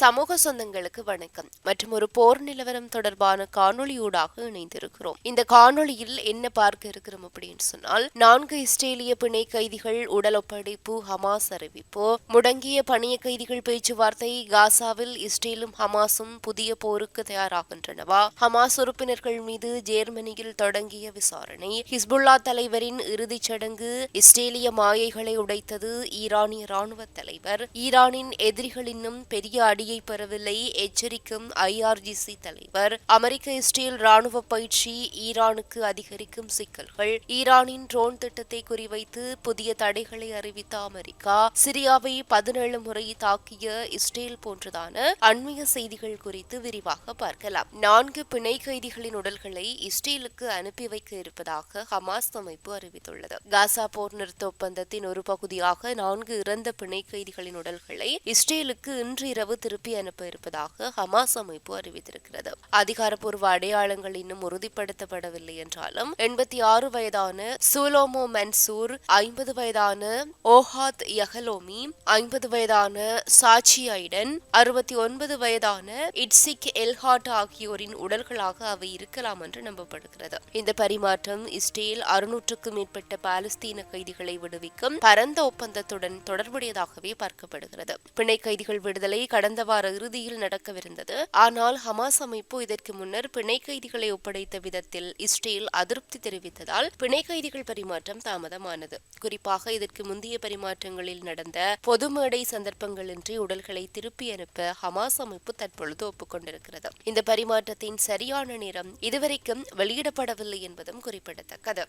சமூக சொந்தங்களுக்கு வணக்கம். மற்றும் ஒரு போர் நிலவரம் தொடர்பான காணொளியூடாக இணைந்திருக்கிறோம். இந்த காணொளியில் என்ன பார்க்க இருக்கிறோம் அப்படின்னு சொன்னால் நான்கு இஸ்ரேலிய பிணை கைதிகள் உடல் ஒப்படைப்பு ஹமாஸ் அறிவிப்பு முடங்கிய பணிய கைதிகள் பேச்சுவார்த்தை காசாவில் இஸ்ரேலும் ஹமாஸும் புதிய போருக்கு தயாராகின்றனவா? ஹமாஸ் உறுப்பினர்கள் மீது ஜேர்மனியில் தொடங்கிய விசாரணை ஹிஸ்புல்லா தலைவரின் இறுதிச் சடங்கு இஸ்ரேலிய மாயைகளை உடைத்தது ஈரானிய ராணுவ தலைவர். ஈரானின் எதிரிகள் இன்னும் பெரிய அடியை பெறவில்லை. எச்சரிக்கும் ஐஆர்ஜிசி தலைவர் அமெரிக்க இஸ்ரேல் ராணுவ பயிற்சி ஈரானுக்கு அதிகரிக்கும் சிக்கல்கள். ஈரானின் ட்ரோன் திட்டத்தை குறிவைத்து புதிய தடைகளை அறிவித்த அமெரிக்கா சிரியாவை பதினேழு முறை தாக்கிய இஸ்ரேல் போன்றதான அண்மைய செய்திகள் குறித்து விரிவாக பார்க்கலாம். நான்கு பிணை கைதிகளின் உடல்களை இஸ்ரேலுக்கு அனுப்பி வைக்க இருப்பதாக ஹமாஸ் அமைப்பு அறிவித்துள்ளது. காசா போர் நிறுத்த ஒப்பந்தத்தின் ஒரு பகுதியாக நான்கு இறந்த பிணை கைதிகளின் உடல்களை இஸ்ரேலுக்கு இன்று இரவு திருப்பி அனுப்ப இருப்பதாக ஹமாஸ் அமைப்பு அறிவித்திருக்கிறது. அதிகாரப்பூர்வ அடையாளங்கள் இன்னும் உறுதிப்படுத்தப்படவில்லை என்றாலும் எண்பத்தி ஆறு வயதான சூலோமோ மன்சூர் ஐம்பது வயதான ஓஹாத் யஹலோமி ஐம்பது வயதான சாச்சி ஐடன் அறுபத்தி ஒன்பது வயதான இட்சிக் எல்ஹாட் ஆகியோரின் உடல்களாக அவை இருக்கலாம் என்று நம்பப்படுகிறது. இந்த பரிமாற்றம் இஸ்ரேல் அறுநூற்றுக்கும் மேற்பட்ட பாலஸ்தீன கைதிகளை விடுவிக்கும் பரந்த ஒப்பந்தத்துடன் தொடர்புடையதாகவே பார்க்கப்படுகிறது. பிணை கைதிகள் விடுதலை கடந்த வார இறுதியில் நடக்கவிருந்தது. ஆனால் ஹமாஸ் அமைப்பு இதற்கு முன்னர் பிணை கைதிகளை ஒப்படைத்த விதத்தில் இஸ்ரேல் அதிருப்தி தெரிவித்ததால் பிணை கைதிகள் பரிமாற்றம் தாமதமானது. குறிப்பாக இதற்கு முந்தைய பரிமாற்றங்களில் நடந்த பொது மேடை சந்தர்ப்பங்களின்றி உடல்களை திருப்பி அனுப்ப ஹமாஸ் அமைப்பு தற்பொழுது ஒப்புக்கொண்டிருக்கிறது. இந்த பரிமாற்றத்தின் சரியான நேரம் இதுவரைக்கும் வெளியிடப்படவில்லை என்பதும் குறிப்பிடத்தக்கது.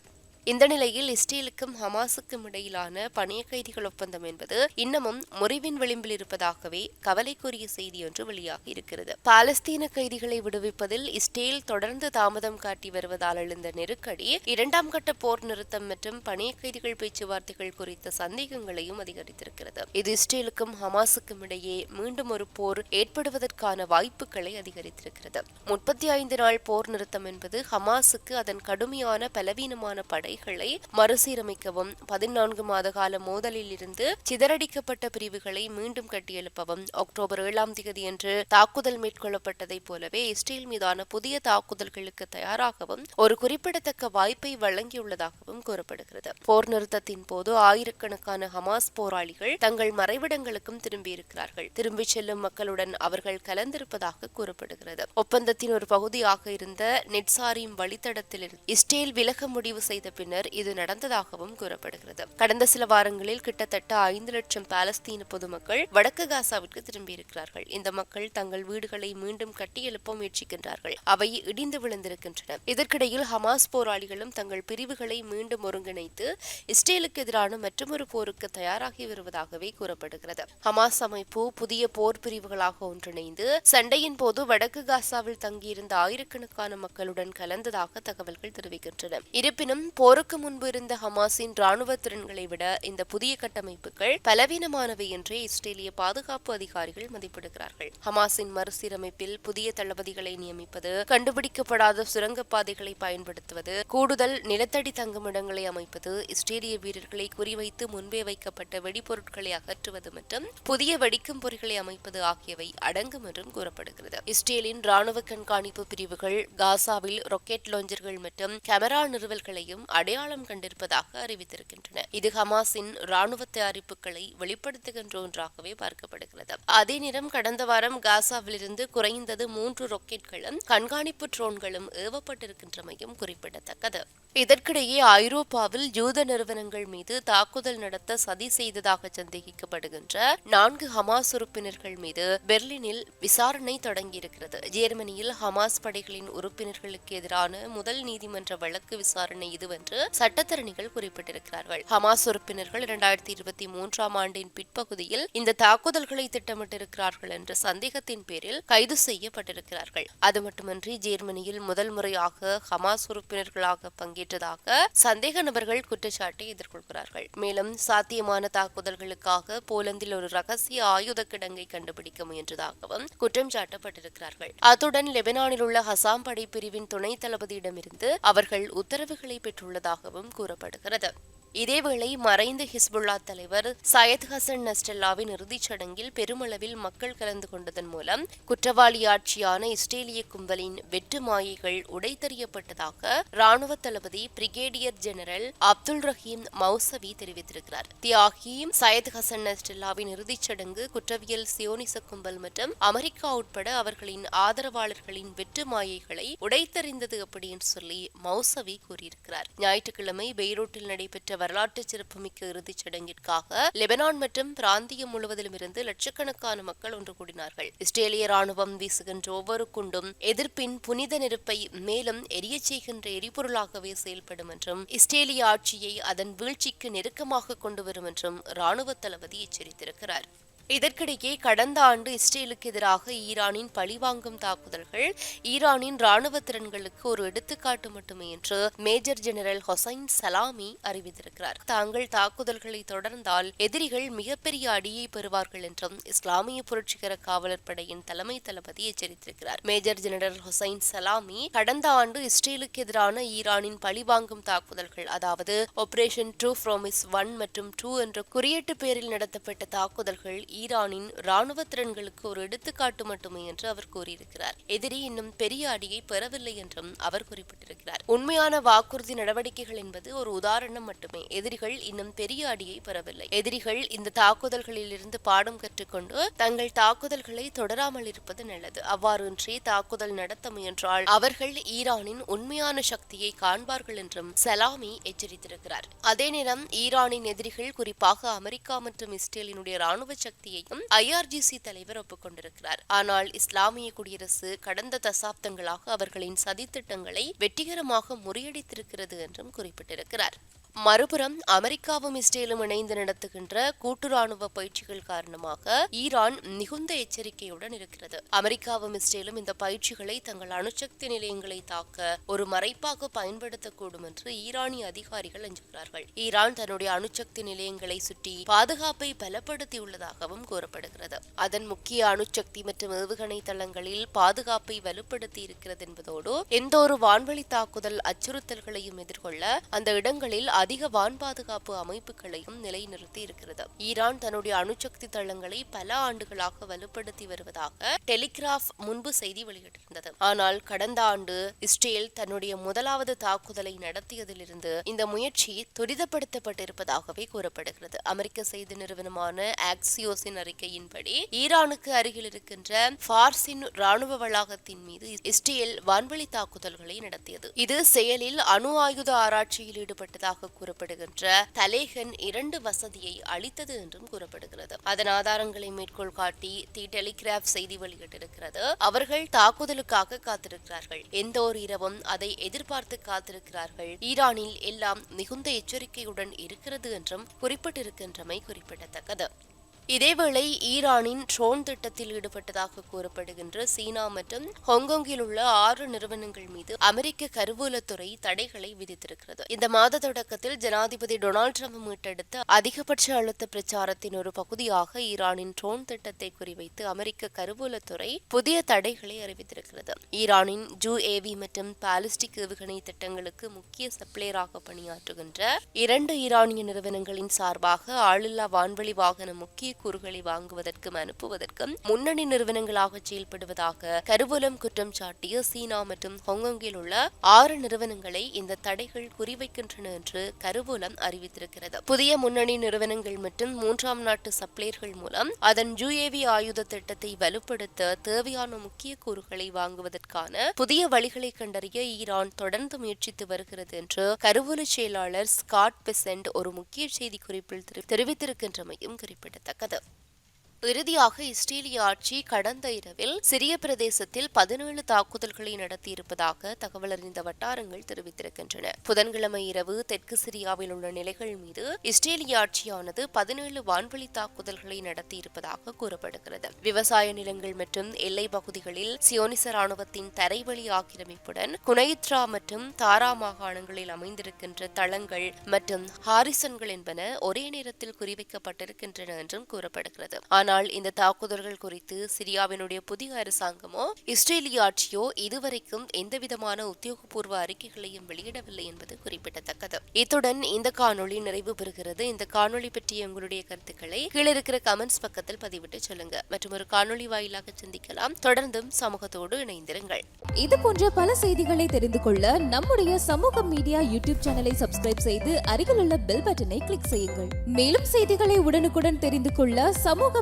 இந்த நிலையில் இஸ்ரேலுக்கும் ஹமாஸுக்கும் இடையிலான பணிய கைதிகள் ஒப்பந்தம் என்பது இன்னமும் முறிவின் விளிம்பில் இருப்பதாகவே கவலைக்குரிய செய்தி ஒன்று வெளியாகி இருக்கிறது. பாலஸ்தீன கைதிகளை விடுவிப்பதில் இஸ்ரேல் தொடர்ந்து தாமதம் காட்டி வருவதால் எழுந்த நெருக்கடி இரண்டாம் கட்ட போர் நிறுத்தம் மற்றும் பணிய கைதிகள் பேச்சுவார்த்தைகள் குறித்த சந்தேகங்களையும் அதிகரித்திருக்கிறது. இது இஸ்ரேலுக்கும் ஹமாஸுக்கும் இடையே மீண்டும் ஒரு போர் ஏற்படுவதற்கான வாய்ப்புகளை அதிகரித்திருக்கிறது. முப்பத்தி ஐந்து நாள் போர் நிறுத்தம் என்பது ஹமாஸுக்கு அதன் கடுமையான பலவீனமான படை படைகளை மறுசீரமைக்கவும் பதினான்கு மாத கால மோதலில் இருந்து சிதறடிக்கப்பட்ட பிரிவுகளை மீண்டும் கட்டியெழுப்பவும் அக்டோபர் ஏழாம் தேதியன்று தாக்குதல் மேற்கொள்ளப்பட்டதைப் போலவே இஸ்ரேல் மீதான புதிய தாக்குதல்களுக்கு தயாராகவும் ஒரு குறிப்பிடத்தக்க வாய்ப்பை வழங்கியுள்ளதாகவும் கூறப்படுகிறது. போர் நிறுத்தத்தின் போது ஆயிரக்கணக்கான ஹமாஸ் போராளிகள் தங்கள் மறைவிடங்களுக்கும் திரும்பியிருக்கிறார்கள். திரும்பிச் செல்லும் மக்களுடன் அவர்கள் கலந்திருப்பதாக கூறப்படுகிறது. ஒப்பந்தத்தின் ஒரு பகுதியாக இருந்த நெட்சாரிம் வழித்தடத்தில் இஸ்ரேல் விலக முடிவு செய்த பின்னர் இது நடந்ததாகவும் கூறப்படுகிறது. கடந்த சில வாரங்களில் கிட்டத்தட்ட ஐந்து லட்சம் பாலஸ்தீன பொதுமக்கள் வடக்கு காசாவிற்கு திரும்பியிருக்கிறார்கள். இந்த மக்கள் தங்கள் வீடுகளை மீண்டும் கட்டியெழுப்ப முயற்சிக்கின்றார்கள். அவை இடிந்து விழுந்திருக்கின்றன. இதற்கிடையில் ஹமாஸ் போராளிகளும் தங்கள் பிரிவுகளை மீண்டும் ஒருங்கிணைத்து இஸ்ரேலுக்கு எதிரான மற்றொரு போருக்கு தயாராகி வருவதாகவே கூறப்படுகிறது. ஹமாஸ் அமைப்பு புதிய போர் பிரிவுகளாக ஒன்றிணைந்து சண்டையின் போது வடக்கு காசாவில் தங்கியிருந்த ஆயிரக்கணக்கான மக்களுடன் கலந்ததாக தகவல்கள் தெரிவிக்கின்றன. இருப்பினும் போர் போருக்கு முன்பு இருந்த ஹமாஸின் ராணுவ திறன்களை விட இந்த புதிய கட்டமைப்புகள் பலவீனமானவை என்றே இஸ்ரேலிய பாதுகாப்பு அதிகாரிகள் மதிப்பிடுகிறார்கள். ஹமாஸின் மறுசீரமைப்பில் புதிய தளபதிகளை நியமிப்பது கண்டுபிடிக்கப்படாத சுரங்கப்பாதைகளை பயன்படுத்துவது கூடுதல் நிலத்தடி தங்குமிடங்களை அமைப்பது இஸ்ரேலிய வீரர்களை குறிவைத்து முன்பே வைக்கப்பட்ட வெடிபொருட்களை அகற்றுவது மற்றும் புதிய வெடிக்கும் பொறிகளை அமைப்பது ஆகியவை அடங்கும் என்றும் கூறப்படுகிறது. இஸ்ரேலின் ராணுவ கண்காணிப்பு பிரிவுகள் காசாவில் ராக்கெட் லாஞ்சர்கள் மற்றும் கேமரா நிறுவல்களையும் அடையாளம் கண்டிருப்பதாக அறிவித்திருக்கின்றன. இது ஹமாஸின் ராணுவ தயாரிப்புகளை வெளிப்படுத்துகின்ற ஒன்றாகவே பார்க்கப்படுகிறது. அதே நேரம் கடந்த வாரம் காசாவிலிருந்து குறைந்தது மூன்று ராக்கெட்களும் கண்காணிப்பு ட்ரோன்களும் ஏவப்பட்டிருக்கின்றமையும் குறிப்பிடத்தக்கது. இதற்கிடையே ஐரோப்பாவில் யூத நிறுவனங்கள் மீது தாக்குதல் நடத்த சதி செய்ததாக சந்தேகிக்கப்படுகின்ற நான்கு ஹமாஸ் உறுப்பினர்கள் மீது பெர்லினில் விசாரணை தொடங்கியிருக்கிறது. ஜெர்மனியில் ஹமாஸ் படைகளின் உறுப்பினர்களுக்கு எதிரான முதல் நீதிமன்ற வழக்கு விசாரணை இதுவென்று சட்டத்தரணிகள் குறிப்பிட்டிருக்கிறார்கள். ஹமாஸ் உறுப்பினர்கள் இரண்டாயிரத்தி இருபத்தி மூன்றாம் ஆண்டின் பிற்பகுதியில் இந்த தாக்குதல்களை திட்டமிட்டிருக்கிறார்கள் என்ற சந்தேகத்தின் பேரில் கைது செய்யப்பட்டிருக்கிறார்கள். அது மட்டுமன்றி ஜெர்மனியில் முதல் முறையாக ஹமாஸ் உறுப்பினர்களாக பங்கேற்றதாக சந்தேக நபர்கள் குற்றச்சாட்டை எதிர்கொள்கிறார்கள். மேலும் சாத்தியமான தாக்குதல்களுக்காக போலந்தில் ஒரு ரகசிய ஆயுத கிடங்கை கண்டுபிடிக்க முயன்றதாகவும் குற்றம் சாட்டப்பட்டிருக்கிறார்கள். அத்துடன் லெபனானில் உள்ள ஹசாம் படை பிரிவின் துணை தளபதியிடமிருந்து அவர்கள் உத்தரவுகளை பெற்றுள்ளதாகவும் கூறப்படுகிறது. இதேவேளை மறைந்த ஹிஸ்புல்லா தலைவர் சயத் ஹசன் நஸ்டல்லாவின் இறுதிச் சடங்கில் பெருமளவில் மக்கள் கலந்து கொண்டதன் மூலம் குற்றவாளி ஆட்சியான இஸ்ரேலிய கும்பலின் வெற்று மாயைகள் உடைத்தறியப்பட்டதாக ராணுவ தளபதி brigadier general Abdul Rahim Mousavi தெரிவித்திருக்கிறார். தியாகி சயத் ஹசன் நஸ்டல்லாவின் இறுதிச் சடங்கு குற்றவியல் சியோனிச கும்பல் மற்றும் அமெரிக்கா உட்பட அவர்களின் ஆதரவாளர்களின் வெற்று மாயைகளை உடைத்தறிந்தது அப்படின்னு சொல்லி மௌசவி கூறியிருக்கிறார். ஞாயிற்றுக்கிழமை பெய்ரூட்டில் நடைபெற்ற வரலாற்று சிறப்புமிக்க இறுதிச் சடங்கிற்காக லெபனான் மற்றும் பிராந்தியம் முழுவதிலும் இருந்து லட்சக்கணக்கான மக்கள் ஒன்று கூடினார்கள். இஸ்ரேலிய ராணுவம் வீசுகின்ற ஒவ்வொரு குண்டும் எதிர்ப்பின் புனித நெருப்பை மேலும் எரிய செய்கின்ற எரிபொருளாகவே செயல்படும் என்றும் இஸ்ரேலிய ஆட்சியை அதன் வீழ்ச்சிக்கு நெருக்கமாக கொண்டு வரும் என்றும் ராணுவ தளபதி எச்சரித்திருக்கிறார். இதற்கிடையே கடந்த ஆண்டு இஸ்ரேலுக்கு எதிராக ஈரானின் பழிவாங்கும் தாக்குதல்கள் ஈரானின் ராணுவ திறன்களுக்கு ஒரு எடுத்துக்காட்டு மட்டுமே என்று மேஜர் ஜெனரல் ஹொசைன் சலாமி அறிவித்திருக்கிறார். தாங்கள் தாக்குதல்களை தொடர்ந்தால் எதிரிகள் மிகப்பெரிய அடியை பெறுவார்கள் என்றும் இஸ்லாமிய புரட்சிகர காவலர் படையின் தலைமை தளபதி எச்சரித்திருக்கிறார். மேஜர் ஜெனரல் ஹொசைன் சலாமி கடந்த ஆண்டு இஸ்ரேலுக்கு எதிரான ஈரானின் பழிவாங்கும் தாக்குதல்கள் அதாவது ஆபரேஷன் ட்ரூ ஃப்ரோமிஸ் ஒன் மற்றும் டூ என்ற குறியீட்டு பேரில் நடத்தப்பட்ட தாக்குதல்கள் ஈரானின் ராணுவ திறன்களுக்கு ஒரு எடுத்துக்காட்டு மட்டுமே என்று அவர் கூறியிருக்கிறார். எதிரி இன்னும் பெரிய அடியை பெறவில்லை என்றும் அவர் குறிப்பிட்டிருக்கிறார். உண்மையான வாக்குறுதி நடவடிக்கைகள் என்பது ஒரு உதாரணம் மட்டுமே. எதிரிகள் இன்னும் பெரிய அடியை பெறவில்லை. எதிரிகள் இந்த தாக்குதல்களில் இருந்து பாடம் கற்றுக்கொண்டு தங்கள் தாக்குதல்களை தொடராமல் இருப்பது நல்லது. அவ்வாறின்றி தாக்குதல் நடத்த முயன்றால் அவர்கள் ஈரானின் உண்மையான சக்தியை காண்பார்கள் என்றும் சலாமி எச்சரித்திருக்கிறார். அதே நேரம் ஈரானின் எதிரிகள் குறிப்பாக அமெரிக்கா மற்றும் இஸ்ரேலினுடைய ராணுவ சக்தி சக்தியையும் ஐஆர்ஜிசி தலைவர் ஒப்புக்கொண்டிருக்கிறார். ஆனால் இஸ்லாமிய குடியரசு கடந்த தசாப்தங்களாக அவர்களின் சதித்திட்டங்களை வெற்றிகரமாக முறியடித்திருக்கிறது என்றும் குறிப்பிட்டிருக்கிறார். மறுபுறம் அமெரிக்காவும் இஸ்ரேலும் இணைந்து நடத்துகின்ற கூட்டு ராணுவ பயிற்சிகள் காரணமாக ஈரான் மிகுந்த எச்சரிக்கையுடன் இருக்கிறது. அமெரிக்காவும் இஸ்ரேலும் இந்த பயிற்சிகளை தங்கள் அணுசக்தி நிலையங்களை தாக்க ஒரு மறைப்பாக பயன்படுத்தக்கூடும் என்று ஈரானிய அதிகாரிகள் அஞ்சுகிறார்கள். ஈரான் தன்னுடைய அணுசக்தி நிலையங்களை சுற்றி பாதுகாப்பை பலப்படுத்தியுள்ளதாகவும் கூறப்படுகிறது. அதன் முக்கிய அணுசக்தி மற்றும் ஏவுகணை தளங்களில் பாதுகாப்பை வலுப்படுத்தி இருக்கிறது என்பதோடு எந்த ஒரு வான்வழி தாக்குதல் அச்சுறுத்தல்களையும் எதிர்கொள்ள அந்த இடங்களில் அதிக வான் பாதுகாப்பு அமைப்புகளையும் நிலைநிறுத்தி இருக்கிறது. ஈரான் தன்னுடைய அணுசக்தி தளங்களை பல ஆண்டுகளாக வலுப்படுத்தி வருவதாக டெலிகிராஃப் முன்பு செய்தி வெளியிட்டிருந்தது. ஆனால் கடந்த ஆண்டு இஸ்ரேல் தன்னுடைய முதலாவது தாக்குதலை நடத்தியதிலிருந்து இந்த முயற்சி துரிதப்படுத்தப்பட்டிருப்பதாகவே கூறப்படுகிறது. அமெரிக்க செய்தி நிறுவனமான ஆக்சியோஸின் அறிக்கையின்படி ஈரானுக்கு அருகில் இருக்கின்ற பார்சின் ராணுவ வளாகத்தின் மீது இஸ்ரேல் வான்வழி தாக்குதல்களை நடத்தியது. இது செயலில் அணு ஆயுத ஆராய்ச்சியில் ஈடுபட்டதாக கூறப்படுகின்ற தலேகன் இரண்டு வசதியை அளித்தது என்றும் கூறப்படுகிறது. அதன் ஆதாரங்களை மேற்கோள் காட்டி தி டெலிகிராப் செய்தி வெளியிட்டிருக்கிறது. அவர்கள் தாக்குதலுக்காக காத்திருக்கிறார்கள். எந்த ஒரு இரவும் அதை எதிர்பார்த்து காத்திருக்கிறார்கள். ஈரானில் எல்லாம் மிகுந்த எச்சரிக்கையுடன் இருக்கிறது என்றும் குறிப்பிட்டிருக்கின்றமை குறிப்பிடத்தக்கது. இதேவேளை ஈரானின் ட்ரோன் திட்டத்தில் ஈடுபட்டதாக கூறப்படுகின்ற சீனா மற்றும் ஹாங்காங்கில் உள்ள ஆறு நிறுவனங்கள் மீது அமெரிக்க கருவூலத்துறை தடைகளை விதித்திருக்கிறது. இந்த மாத தொடக்கத்தில் ஜனாதிபதி டொனால்டு ட்ரம்ப் மீட்டெடுத்த அதிகபட்ச அழுத்த பிரச்சாரத்தின் ஒரு பகுதியாக ஈரானின் ட்ரோன் திட்டத்தை குறிவைத்து அமெரிக்க கருவூலத்துறை புதிய தடைகளை அறிவித்திருக்கிறது. ஈரானின் ஜூ ஏவி மற்றும் பாலிஸ்டிக் ஏவுகணை திட்டங்களுக்கு முக்கிய சப்ளையராக பணியாற்றுகின்ற இரண்டு ஈரானிய நிறுவனங்களின் சார்பாக ஆளில்லா வான்வழி வாகன முக்கிய கூறுகளை வாங்குவதற்கும் அனுப்புவதற்கும் முன்னணி நிறுவனங்களாக செயல்படுவதாக கருவூலம் குற்றம் சாட்டிய சீனா மற்றும் ஹாங்காங்கில் உள்ள ஆறு நிறுவனங்களை இந்த தடைகள் குறிவைக்கின்றன என்று கருவூலம் அறிவித்திருக்கிறது. புதிய முன்னணி நிறுவனங்கள் மற்றும் மூன்றாம் நாட்டு சப்ளையர்கள் மூலம் அதன் யுஏவி ஆயுத திட்டத்தை வலுப்படுத்த தேவையான முக்கிய கூறுகளை வாங்குவதற்கான புதிய வழிகளை கண்டறிய ஈரான் தொடர்ந்து முயற்சித்து வருகிறது என்று கருவூல செயலாளர் ஸ்காட் பெசன்ட் ஒரு முக்கிய செய்தி குறிப்பில் தெரிவித்திருக்கின்றமையும் குறிப்பிடத்தக்கது. 角 இறுதியாக இஸ்ரேலிய ஆட்சி கடந்த இரவில் சிரிய பிரதேசத்தில் பதினேழு தாக்குதல்களை நடத்தியிருப்பதாக தகவல் அறிந்த வட்டாரங்கள் தெரிவித்திருக்கின்றன. புதன்கிழமை இரவு தெற்கு சிரியாவில் உள்ள நிலைகள் மீது இஸ்ரேலிய ஆட்சியானது பதினேழு வான்வழி தாக்குதல்களை நடத்தியிருப்பதாக கூறப்படுகிறது. விவசாய நிலங்கள் மற்றும் எல்லை பகுதிகளில் சியோனிச ராணுவத்தின் தரைவழி ஆக்கிரமிப்புடன் குனைத்ரா மற்றும் தாரா மாகாணங்களில் அமைந்திருக்கின்ற தளங்கள் மற்றும் ஹாரிசன்கள் என்பன ஒரே நேரத்தில் குறிவைக்கப்பட்டிருக்கின்றன என்றும் கூறப்படுகிறது. ஆனால் ஆனால் இந்த தாக்குதல்கள் குறித்து சிரியாவினுடைய புதிய அரசாங்கமோ இஸ்ரேலிய ஆட்சியோ இதுவரைக்கும் எந்தவிதமான உத்தியோகபூர்வ அறிக்கைகளையும் வெளியிடவில்லை என்பது குறிப்பிடத்தக்கது. இத்துடன் இந்த காணொளி நிறைவு பெறுகிறது. இந்த காணொளி பற்றிய உங்களுடைய கருத்துக்களை கீழே இருக்கிற கமெண்ட்ஸ் பக்கத்தில் பதிவிட்டு சொல்லுங்க. மற்றும் ஒரு காணொளி வாயிலாக சிந்திக்கலாம். தொடர்ந்தும் சமூகத்தோடு இணைந்திருங்கள். இது போன்ற பல செய்திகளை தெரிந்து கொள்ள நம்முடைய சமூக மீடியா யூடியூப் சேனலை சப்ஸ்கிரைப் செய்து அருகிலுள்ள பெல் பட்டனை கிளிக் செய்யுங்கள். மேலும் செய்திகளை உடனுக்குடன் தெரிந்து கொள்ள சமூக